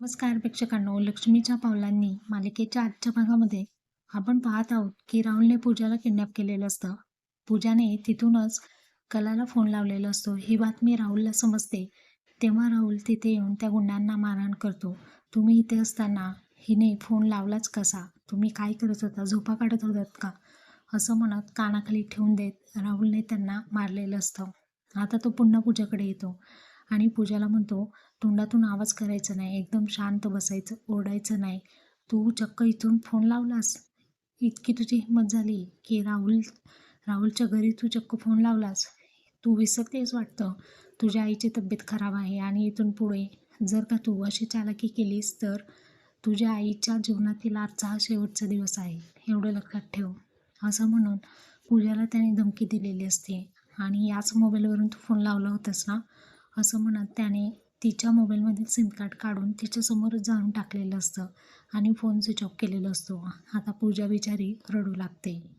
नमस्कार प्रेक्षकांनो लक्ष्मीच्या पावलांनी मालिकेच्या आजच्या भागामध्ये आपण पाहत आहोत की राहुलने पूजाला किडनॅप केलेलं असतं. पूजाने तिथूनच कलाला फोन लावलेला असतो. ही बातमी राहुलला समजते. तेव्हा राहुल तिथे येऊन त्या गुंडांना मारहाण करतो. तुम्ही इथे असताना हिने फोन लावलाच कसा? तुम्ही काय करत होता? झोपा काढत होतात का? असं म्हणत कानाखाली ठेवून देत राहुलने त्यांना मारलेलं असतं. आता तो पुन्हा पूजाकडे येतो. आणि पूजाला म्हणतो तोंडातून आवाज करायचा नाही एकदम शांत बसायचं ओरडायचं नाही. तू चक्क इथून फोन लावलास? इतकी तुझी हिंमत झाली की राहुल राहुलच्या घरी तू चक्क फोन लावलास? तू विसरतेस वाटतं. तुझ्या आईची तब्येत खराब आहे आणि इथून पुढे जर का तू अशी चालाकी केलीस तर तुझ्या आईच्या जीवनातील आजचा हा शेवटचा दिवस आहे. एवढं लक्षात ठेव. असं म्हणून पूजाला त्याने धमकी दिलेली असते. आणि याच मोबाईलवरून तू फोन लावला होतास ना? असं म्हणत त्याने तिच्या मोबाईलमधील सिम कार्ड काढून तिच्यासमोरच जाऊन टाकलेलं असतं आणि फोन स्विच ऑफ केलेला असतो. आता पूजा बिचारी रडू लागते.